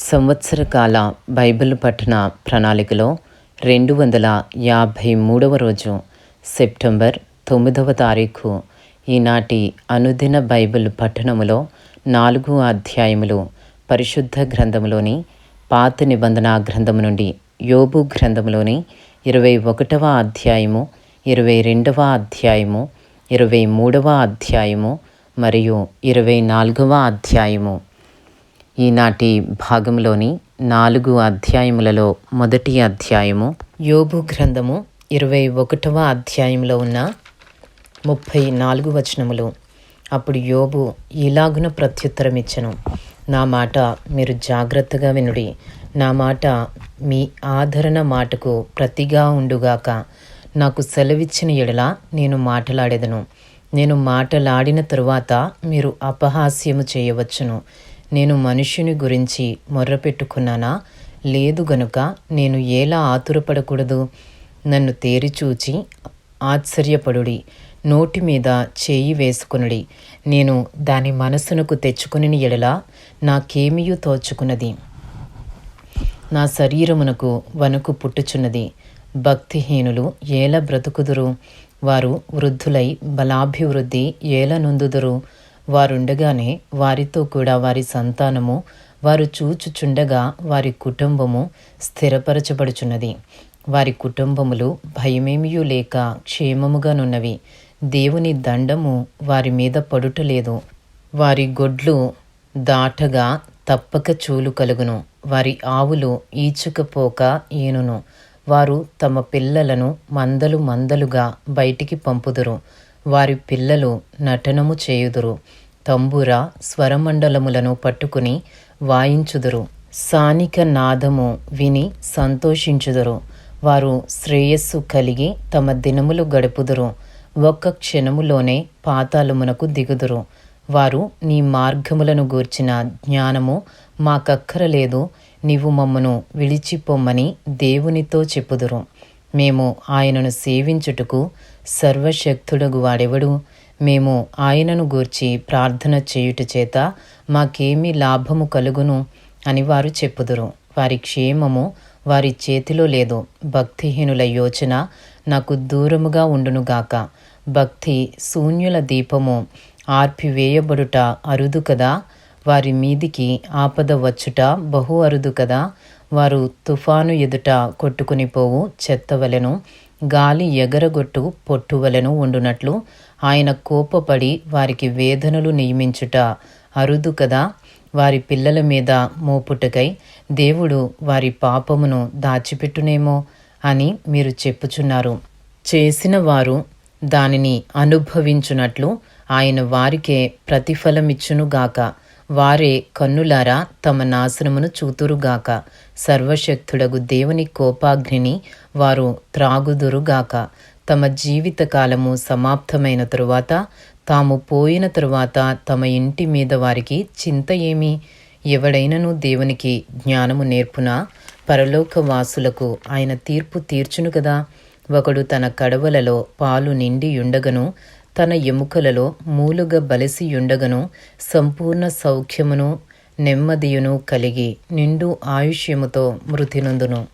సంవత్సర కాల బైబిల్ పఠన ప్రణాళికలో రెండు వందల యాభై మూడవ రోజు సెప్టెంబర్ తొమ్మిదవ తారీఖు ఈనాటి అనుదిన బైబిల్ పఠనములో నాలుగు అధ్యాయములు పరిశుద్ధ గ్రంథములోని పాత నిబంధన గ్రంథము నుండి యోబు గ్రంథములోని ఇరవై ఒకటవ అధ్యాయము ఇరవై రెండవ అధ్యాయము ఇరవై మూడవ అధ్యాయము మరియు ఇరవై నాలుగవ అధ్యాయము. ఈనాటి భాగంలోని నాలుగు అధ్యాయములలో మొదటి అధ్యాయము యోబు గ్రంథము ఇరవై ఒకటవ అధ్యాయంలో ఉన్న ముప్పై నాలుగు వచనములు. అప్పుడు యోబు ఇలాగున ప్రత్యుత్తరం ఇచ్చను నా మాట మీరు జాగ్రత్తగా వినుడి. నా మాట మీ ఆదరణ మాటకు ప్రతిగా ఉండుగాక. నాకు సెలవిచ్చిన ఎడల నేను మాటలాడేదను. నేను మాటలాడిన తరువాత మీరు అపహాస్యము చేయవచ్చును. నేను మనుష్యుని గురించి మొర్రపెట్టుకున్నానా? లేదు గనుక నేను ఎలా ఆతురపడకూడదు? నన్ను తేరిచూచి ఆశ్చర్యపడుడి. నోటి మీద చేయి వేసుకునుడి. నేను దాని మనసునకు తెచ్చుకుని ఎడల నాకేమియూ తోచుకున్నది? నా శరీరమునకు వణుకు పుట్టుచున్నది. భక్తిహీనులు ఏల బ్రతుకుదురు? వారు వృద్ధులై బలాభివృద్ధి ఏల నొందుదురు? వారుండగానే వారితో కూడా వారి సంతానము వారు చూచుచుండగా వారి కుటుంబము స్థిరపరచబడుచున్నది. వారి కుటుంబములు భయమేమియూ లేక క్షేమముగానున్నవి. దేవుని దండము వారి మీద పడుటలేదు. వారి గొడ్లు దాటగా తప్పక చూలు కలుగును. వారి ఆవులు ఈచుకపోక ఈనును. వారు తమ పిల్లలను మందలు మందలుగా బయటికి పంపుదురు. వారి పిల్లలు నటనము చేయుదురు. తంబుర స్వరమండలములను పట్టుకుని వాయించుదురు. సానిక నాదము విని సంతోషించుదురు. వారు శ్రేయస్సు కలిగి తమ దినములు గడుపుదురు. ఒక్క క్షణములోనే పాతాళమునకు దిగుదురు. వారు నీ మార్గములను గూర్చిన జ్ఞానము మాకక్కరలేదు. నీవు మమ్మను విడిచిపొమ్మని దేవునితో చెప్పుదురు. మేము ఆయనను సేవించుటకు సర్వశక్తుడగు వాడెవడు? మేము ఆయనను గూర్చి ప్రార్థన చేయుట చేత మాకేమి లాభము కలుగును అని వారు చెప్పుదురు. వారి క్షేమము వారి చేతిలో లేదు. భక్తిహీనుల యోచన నాకు దూరముగా ఉండునుగాక భక్తి శూన్యుల దీపము ఆర్పివేయబడుట అరుదు కదా? వారి మీదికి ఆపద వచ్చుట బహు అరుదు కదా? వారు తుఫాను ఎదుట కొట్టుకుని పోవు చెత్తవలెను. గాలి ఎగరగొట్టు పొట్టువలను ఉండునట్లు ఆయన కోపపడి వారికి వేదనలు నియమించుట అరుదు కదా. వారి పిల్లల మీద మోపుటకై దేవుడు వారి పాపమును దాచిపెట్టునేమో అని మీరు చెప్పుచున్నారు. చేసిన వారు దానిని అనుభవించునట్లు ఆయన వారికే ప్రతిఫలమిచ్చునుగాక. వారే కన్నులారా తమ నాశనమును చూతురుగాక. సర్వశక్తుడగు దేవుని కోపాగ్నిని వారు త్రాగుదురుగాక. తమ జీవితకాలము సమాప్తమైన తరువాత తాము పోయిన తరువాత తమ ఇంటి మీద వారికి చింత ఏమి? ఎవడైనను దేవునికి జ్ఞానము నేర్పునా? పరలోక వాసులకు ఆయన తీర్పు తీర్చును కదా. ఒకడు తన కడవలలో పాలు నిండి ఉండగను. తన ఎముకలలో మూలుగ బలసియుండగను సంపూర్ణ సౌఖ్యమును నెమ్మదియును కలిగి నిండు ఆయుష్యముతో మృతినందును.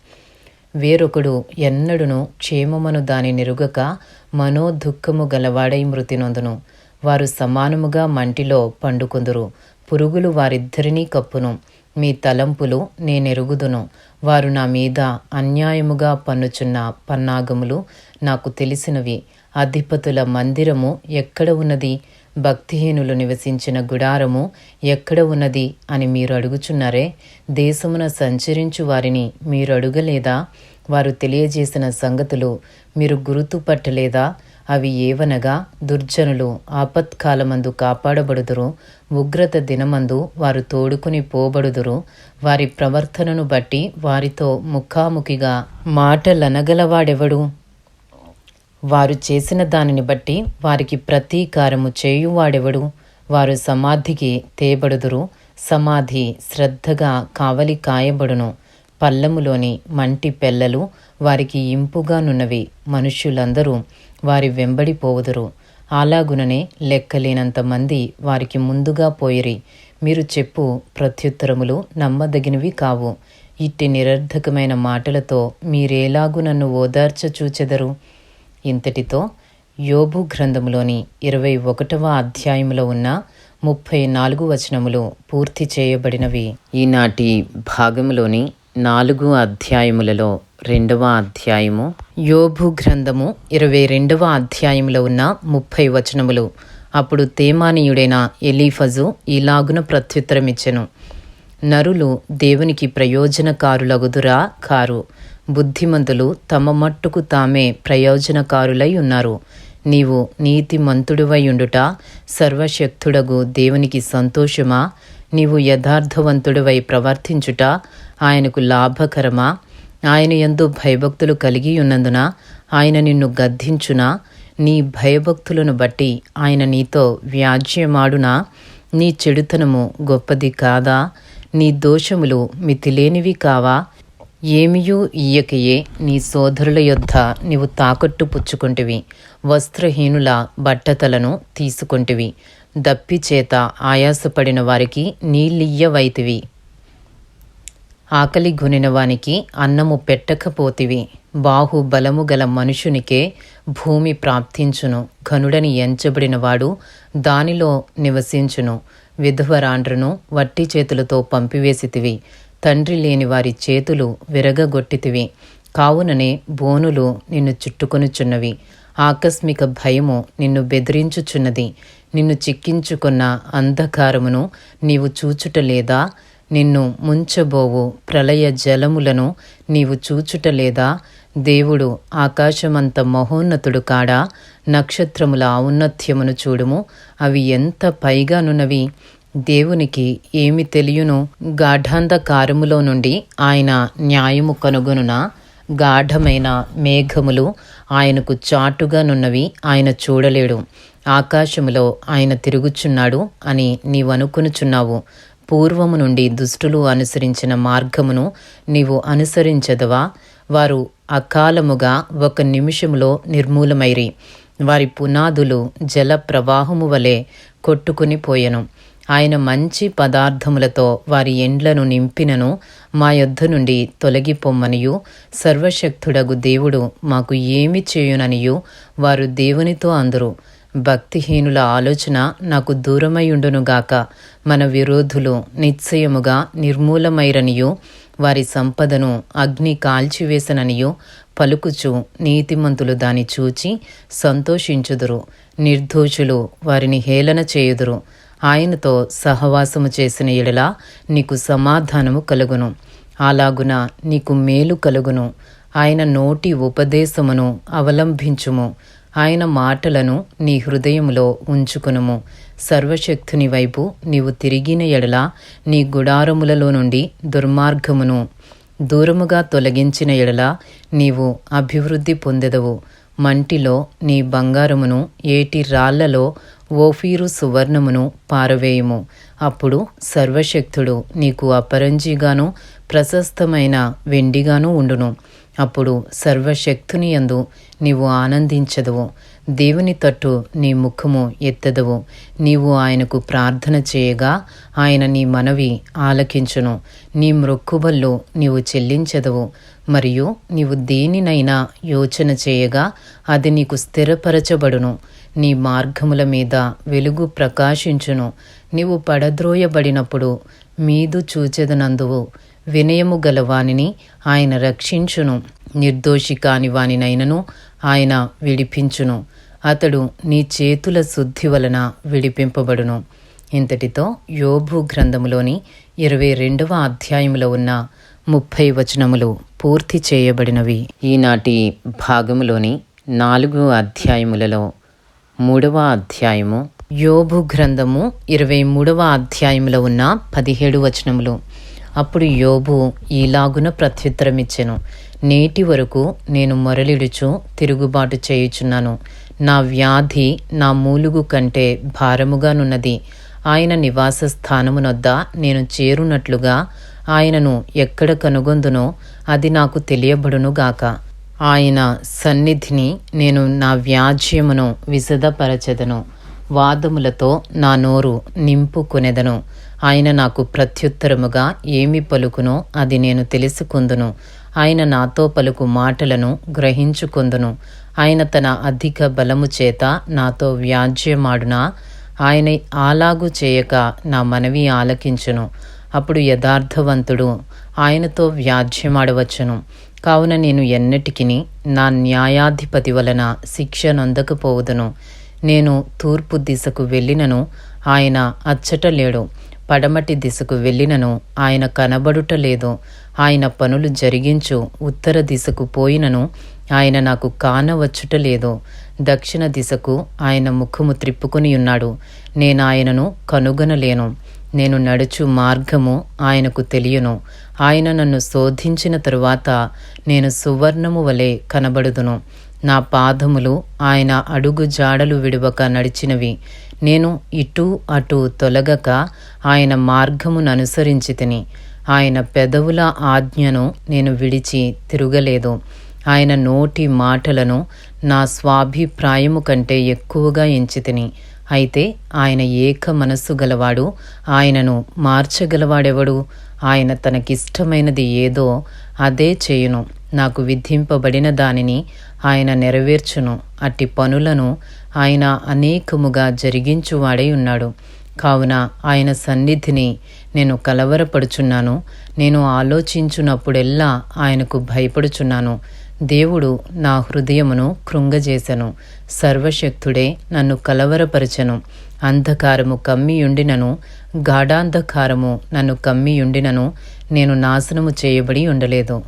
వేరొకడు ఎన్నడును క్షేమమును దాని నిరుగక మనోదుఃఖము గలవాడై మృతినొందును. వారు సమానముగా మంటిలో పండుకొందురు. పురుగులు వారిద్దరినీ కప్పును. మీ తలంపులు నేనెరుగుదును. వారు నా మీద అన్యాయముగా పన్నుచున్న పన్నాగములు నాకు తెలిసినవి. అధిపతుల మందిరము ఎక్కడ ఉన్నది? భక్తిహీనులు నివసించిన గుడారము ఎక్కడ ఉన్నది అని మీరు అడుగుచున్నారే? దేశమున సంచరించు వారిని మీరు అడుగలేదా? వారు తెలియజేసిన సంగతులు మీరు గుర్తుపట్టలేదా? అవి ఏవనగా దుర్జనులు ఆపత్కాలమందు కాపాడబడుదురు ఉగ్రత దినమందు వారు తోడుకుని పోబడుదురు వారి ప్రవర్తనను బట్టి వారితో ముఖాముఖిగా మాటలనగలవాడెవడు? వారు చేసిన దానిని బట్టి వారికి ప్రతీకారము చేయువాడెవడు? వారు సమాధికి తేబడుదురు సమాధి శ్రద్ధగా కావలి కాయబడును. పల్లములోని మంటి పెల్లలు వారికి ఇంపుగానున్నవి మనుష్యులందరూ వారి వెంబడిపోవుదురు అలాగుననే లెక్కలేనంత మంది వారికి ముందుగా పోయిరి. మీరు చెప్పు ప్రత్యుత్తరములు నమ్మదగినవి కావు. ఇట్టి నిరర్ధకమైన మాటలతో మీరేలాగు నన్ను ఓదార్చ చూచెదరు ఇంతటితో యోబు గ్రంథములోని ఇరవై ఒకటవ అధ్యాయములో ఉన్న ముప్పై నాలుగు వచనములు పూర్తి చేయబడినవి. ఈనాటి భాగములోని నాలుగు అధ్యాయములలో రెండవ అధ్యాయము. యోబు గ్రంథము ఇరవై రెండవ అధ్యాయములో ఉన్న ముప్పై వచనములు. అప్పుడు తేమానీయుడైన ఎలీఫజు ఇలాగున ప్రత్యుత్తరమిచ్చెను. నరులు దేవునికి ప్రయోజనకారులగుదురా కారు. బుద్ధిమంతులు తమ మట్టుకు తామే ప్రయోజనకారులై ఉన్నారు. నీవు నీతిమంతుడివై ఉండుట సర్వశక్తుడగు దేవునికి సంతోషమా? నీవు యథార్థవంతుడివై ప్రవర్తించుట ఆయనకు లాభకరమా? ఆయన ఎందు భయభక్తులు కలిగి ఉన్నందున ఆయన నిన్ను గద్దించునా? నీ భయభక్తులను బట్టి ఆయన నీతో వ్యాజ్యమాడునా? నీ చెడుతనము గొప్పది కాదా? నీ దోషములు మితిలేనివి కావా? ఏమియూ ఇయ్యకయే నీ సోదరుల యొద్ద నీవు తాకట్టు పుచ్చుకుంటివి. వస్త్రహీనుల బట్టతలను తీసుకుంటివి. దప్పి చేత ఆయాసపడిన వారికి నీళ్ళియ్యవైతివి. ఆకలి గునినవానికి అన్నము పెట్టకపోతివి. బాహుబలము గల మనుషునికే భూమి ప్రాప్తించును. ఘనుడని ఎంచబడినవాడు దానిలో నివసించును. విధవరాండ్రను వట్టి చేతులతో పంపివేసితివి. తండ్రి లేని వారి చేతులు విరగగొట్టితివి. కావుననే బోనులు నిన్ను చుట్టుకొనుచున్నవి. ఆకస్మిక భయము నిన్ను బెదిరించుచున్నది. నిన్ను చిక్కించుకున్న అంధకారమును నీవు చూచుట లేదా నిన్ను ముంచబోవు ప్రళయ జలములను నీవు చూచుట లేదా దేవుడు ఆకాశమంత మహోన్నతుడు కాడా? నక్షత్రముల ఔన్నత్యమును చూడుము. అవి ఎంత పైగానున్నవి? దేవునికి ఏమి తెలియను గాఢాంధకారములో నుండి ఆయన న్యాయము కనుగొనున గాఢమైన మేఘములు ఆయనకు చాటుగా నున్నవి ఆయన చూడలేడు. ఆకాశములో ఆయన తిరుగుచున్నాడు అని నీవనుకొనుచున్నావు. పూర్వము నుండి దుష్టులు అనుసరించిన మార్గమును నీవు అనుసరించదవా? వారు అకాలముగా ఒక నిమిషములో నిర్మూలమైరి. వారి పునాదులు జల ప్రవాహము వలె కొట్టుకుని పోయెను. ఆయన మంచి పదార్థములతో వారి ఎండ్లను నింపినను మా యొద్ద నుండి తొలగిపోమ్మనియు. సర్వశక్తుడగు దేవుడు మాకు ఏమి చేయుననియు వారు దేవునితో అందరు. భక్తిహీనుల ఆలోచన నాకు దూరమయుండునుగాక మన విరోధులు నిశ్చయముగా నిర్మూలమైరనియు. వారి సంపదను అగ్ని కాల్చివేసననియు. పలుకుచు నీతిమంతులు దాని చూచి సంతోషించుదురు. నిర్దోషులు వారిని హేళన చేయుదురు. ఆయనతో సహవాసము చేసిన ఎడల నీకు సమాధానము కలుగును. అలాగున నీకు మేలు కలుగును. ఆయన నోటి ఉపదేశమును అవలంబించుము ఆయన మాటలను నీ హృదయములో ఉంచుకునుము. సర్వశక్తుని వైపు నీవు తిరిగిన ఎడల నీ గుడారములలో నుండి దుర్మార్గమును దూరముగా తొలగించిన ఎడల నీవు అభివృద్ధి పొందెదవు. మంటిలో నీ బంగారమును ఏటి రాళ్ళలో ఓఫీరు సువర్ణమును పారవేయుము. అప్పుడు సర్వశక్తుడు నీకు అపరంజిగాను ప్రశస్తమైన వెండిగాను ఉండును. అప్పుడు సర్వశక్తుని యందు నీవు ఆనందించదవు. దేవుని తట్టు నీ ముఖము ఎత్తదవు. నీవు ఆయనకు ప్రార్థన చేయగా ఆయన నీ మనవి ఆలకించును. నీ మ్రొక్కుబళ్ళు నీవు చెల్లించదవు. మరియు నీవు దేనినైనా యోచన చేయగా అది నీకు స్థిరపరచబడును. నీ మార్గముల మీద వెలుగు ప్రకాశించును. నీవు పడద్రోయబడినప్పుడు మీదు చూచెదనందువు. వినయము గల వానిని ఆయన రక్షించును. నిర్దోషి కాని వానినైనను ఆయన విడిపించును. అతడు నీ చేతుల శుద్ధి వలన విడిపింపబడును. ఇంతటితో యోభు గ్రంథములోని ఇరవై రెండవ అధ్యాయములో ఉన్న ముప్పై వచనములు పూర్తి చేయబడినవి. ఈనాటి భాగములోని నాలుగు అధ్యాయములలో మూడవ అధ్యాయము యోబు గ్రంథము ఇరవై మూడవ అధ్యాయములో ఉన్న పదిహేడు వచనములు. అప్పుడు యోబు ఈలాగున ప్రత్యుత్తరమిచ్చెను నేటి వరకు నేను మొరలిడుచు తిరుగుబాటు చేయుచున్నాను. నా వ్యాధి నా మూలుగు కంటే భారముగానున్నది. ఆయన నివాస స్థానమునొద్ద నేను చేరునట్లుగా ఆయనను ఎక్కడ కనుగొందునో అది నాకు తెలియబడునుగాక ఆయన సన్నిధిని నేను నా వ్యాజ్యమును విశదపరచెదను. వాదములతో నా నోరు నింపుకొనెదను. ఆయన నాకు ప్రత్యుత్తరముగా ఏమి పలుకునో అది నేను తెలుసుకుందును. ఆయన నాతో పలుకు మాటలను గ్రహించుకొందును. ఆయన తన అధిక బలము చేత నాతో వ్యాజ్యమాడునా? ఆయన అలాగు చేయక నా మనవి ఆలకించును. అప్పుడు యథార్థవంతుడు. ఆయనతో వ్యాజ్యమాడవచ్చును. కావున నేను ఎన్నటికిని నా న్యాయాధిపతి వలన శిక్ష నొందకపోవదును. నేను తూర్పు దిశకు వెళ్ళినను ఆయన అచ్చట లేడు. పడమటి దిశకు వెళ్ళినను ఆయన కనబడుట లేదు. ఆయన పనులు జరిగించు ఉత్తర దిశకు పోయినను ఆయన నాకు కానవచ్చుట లేదు. దక్షిణ దిశకు ఆయన ముఖము త్రిప్పుకుని ఉన్నాడు. నేను ఆయనను కనుగొనలేను. నేను నడుచు మార్గము ఆయనకు తెలియను. ఆయన నన్ను శోధించిన తరువాత నేను సువర్ణము వలె కనబడుదును. నా పాదములు ఆయన అడుగు జాడలు విడువక నడిచినవి. నేను ఇటు అటు తొలగక ఆయన మార్గమును అనుసరించి తిని ఆయన పెదవుల ఆజ్ఞను నేను విడిచి తిరగలేదు. ఆయన నోటి మాటలను నా స్వాభిప్రాయము కంటే ఎక్కువగా ఎంచితిని. అయితే ఆయన ఏక మనస్సు గలవాడు ఆయనను మార్చగలవాడెవడు? ఆయన తనకిష్టమైనది ఏదో అదే చేయును. నాకు విధింపబడిన దానిని ఆయన నెరవేర్చును. అట్టి పనులను ఆయన అనేకముగా జరిగించువాడై ఉన్నాడు. కావున ఆయన సన్నిధిని నేను కలవరపడుచున్నాను. నేను ఆలోచించున్నప్పుడెల్లా ఆయనకు భయపడుచున్నాను. దేవుడు నా హృదయమును కృంగజేసెను. సర్వశక్తుడే నన్ను కలవరపరచెను. అంధకారము కమ్మియుండినను గాఢాంధకారము నన్ను కమ్మియుండినను నేను నాశనము చేయబడి ఉండలేదు.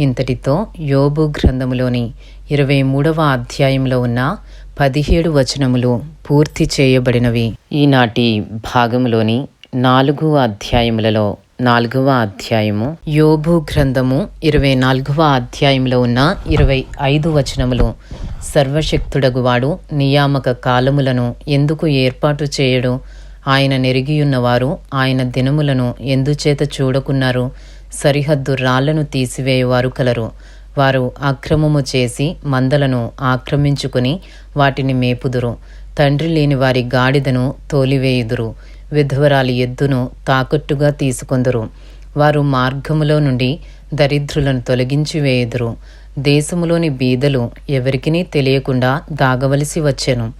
ఇంతటితో యోబు గ్రంథములోని ఇరవై మూడవ అధ్యాయంలో ఉన్న పదిహేడు వచనములు పూర్తి చేయబడినవి. ఈనాటి భాగంలోని నాలుగు అధ్యాయములలో నాలుగవ అధ్యాయము. యోబు గ్రంథము ఇరవై నాలుగవ అధ్యాయంలో ఉన్న ఇరవై ఐదు వచనములు. సర్వశక్తుడగువాడు నియామక కాలములను ఎందుకు ఏర్పాటు చేయడు? ఆయన నెరిగియున్నవారు ఆయన దినములను ఎందుచేత చూడకున్నారు? సరిహద్దు రాళ్ళను తీసివేయవారు కలరు. వారు అక్రమము చేసి మందలను ఆక్రమించుకుని వాటిని మేపుదురు. తండ్రి లేని వారి గాడిదను తోలివేయుదురు. విధవరాలి ఎద్దును తాకట్టుగా తీసుకొందురు. వారు మార్గములో నుండి దరిద్రులను తొలగించి వేయుదురు. దేశములోని బీదలు ఎవరికినీ తెలియకుండా దాగవలసి వచ్చెను.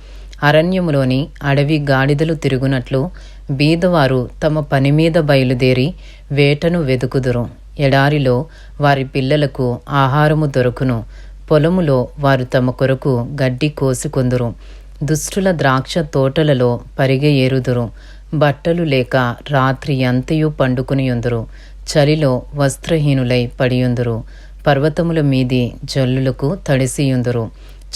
అరణ్యములోని అడవి గాడిదలు తిరుగునట్లు బీదవారు తమ పని మీద బయలుదేరి వేటను వెదుకుదురు. ఎడారిలో వారి పిల్లలకు ఆహారము దొరుకును. పొలములో వారు తమ కొరకు గడ్డి కోసుకొందురు దుష్టుల ద్రాక్ష తోటలలో పరిగె ఏరుదురు. బట్టలు లేక రాత్రి అంతయు పండుకునియుందురు. చలిలో వస్త్రహీనులై పడియుందురు. పర్వతముల మీది జల్లులకు తడిసియుందురు.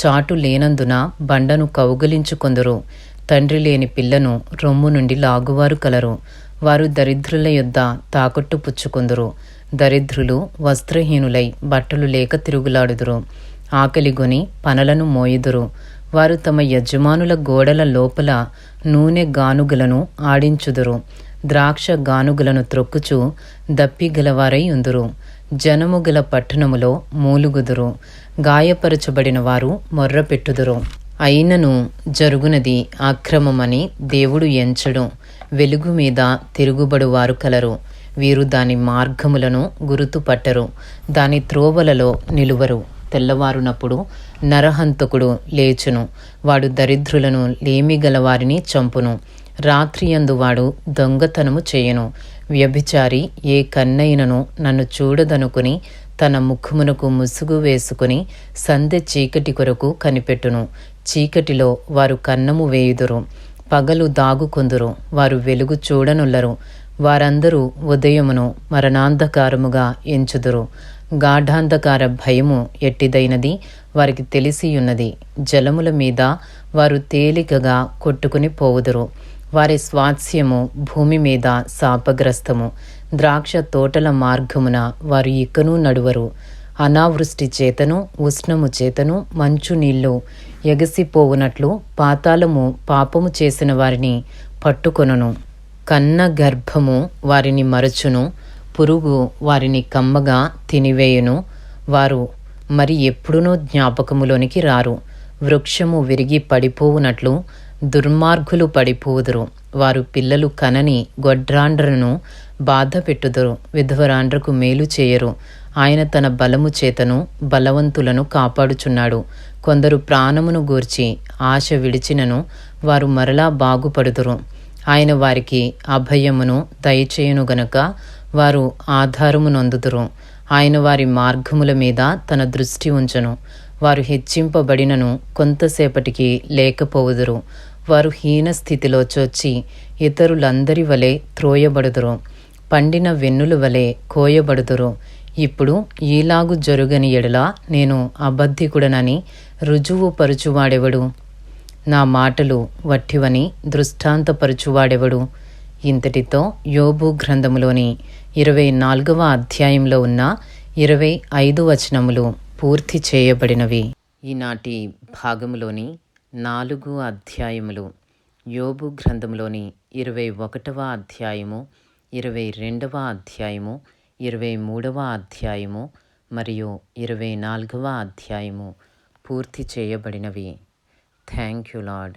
చాటు లేనందున బండను కౌగలించుకొందురు. తండ్రి లేని పిల్లను రొమ్ము నుండి లాగువారు కలరు. వారు దరిద్రుల యొద్ద తాకట్టు పుచ్చుకొందురు. దరిద్రులు వస్త్రహీనులై బట్టలు లేక తిరుగులాడుదురు. ఆకలిగొని పనలను మోయుదురు. వారు తమ యజమానుల గోడల లోపల నూనె గానుగలను ఆడించుదురు. ద్రాక్ష గానుగలను త్రొక్కుచు దప్పిగలవారై ఉందురు. జనము గల పట్టణములో మూలుగుదురు. గాయపరచబడిన వారు మొర్రపెట్టుదురు అయినను జరుగునది అక్రమమని దేవుడు ఎంచడు. వెలుగు మీద తిరుగుబడువారు కలరు. వీరు దాని మార్గములను గుర్తుపట్టరు. దాని త్రోవలలో నిలువరు. తెల్లవారునప్పుడు నరహంతకుడు లేచును. వాడు దరిద్రులను లేమిగల వారిని చంపును. రాత్రియందు వాడు దొంగతనము చేయను. వ్యభిచారి ఏ కన్నైనను నన్ను చూడదనుకుని తన ముఖమునకు ముసుగు వేసుకుని సంధ్య చీకటి కొరకు కనిపెట్టును. చీకటిలో వారు కన్నము వేయుదురు. పగలు దాగుకొందురు. వారు వెలుగు చూడనుల్లరు. వారందరూ ఉదయమును మరణాంధకారముగా ఎంచుదురు. గాఢాంధకార భయము ఎట్టిదైనది వారికి తెలిసియున్నది. జలముల మీద వారు తేలికగా కొట్టుకుని పోవుదురు. వారి స్వాస్యము భూమి మీద శాపగ్రస్తము. ద్రాక్ష తోటల మార్గమున వారు ఇకను నడువరు. అనావృష్టి చేతను ఉష్ణము చేతను మంచు నీళ్ళు ఎగసిపోవునట్లు పాతాళము పాపము చేసిన వారిని పట్టుకొనును. కన్న గర్భము వారిని మరచును. పురుగు వారిని కమ్మగా తినివేయును. వారు మరి ఎప్పుడునూ జ్ఞాపకములోనికి రారు. వృక్షము విరిగి పడిపోవునట్లు దుర్మార్గులు పడిపోదురు. వారు పిల్లలు కనని గొడ్రాండ్రను బాధ పెట్టుదురు. విధవరాండ్రకు మేలు చేయరు. ఆయన తన బలము చేతను బలవంతులను కాపాడుచున్నాడు. కొందరు ప్రాణమును గూర్చి ఆశ విడిచినను వారు మరలా బాగుపడుదురు. ఆయన వారికి అభయమును దయచేయును గనక వారు ఆధారము నొందుదురు. ఆయన వారి మార్గముల మీద తన దృష్టి ఉంచను. వారు హెచ్చింపబడినను కొంతసేపటికి లేకపోవుదురు. వారు హీన స్థితిలో చొచ్చి ఇతరులందరి వలె త్రోయబడుదురు. పండిన వెన్నుల వలె కోయబడుదురు. ఇప్పుడు ఈలాగు జరుగని ఎడల నేను అబద్ధికుడనని రుజువు పరుచువాడెవడు? నా మాటలు వట్టివని దృష్టాంతపరుచువాడెవడు? ఇంతటితో యోబు గ్రంథములోని ఇరవై నాలుగవ అధ్యాయంలో ఉన్న ఇరవై ఐదు వచనములు పూర్తి చేయబడినవి. ఈనాటి భాగములోని నాలుగు అధ్యాయములు. యోబు గ్రంథంలోని ఇరవై ఒకటవ అధ్యాయము ఇరవై రెండవ అధ్యాయము ఇరవై మూడవ అధ్యాయము మరియు ఇరవై నాలుగవ అధ్యాయము పూర్తి చేయబడినవి. Thank you lord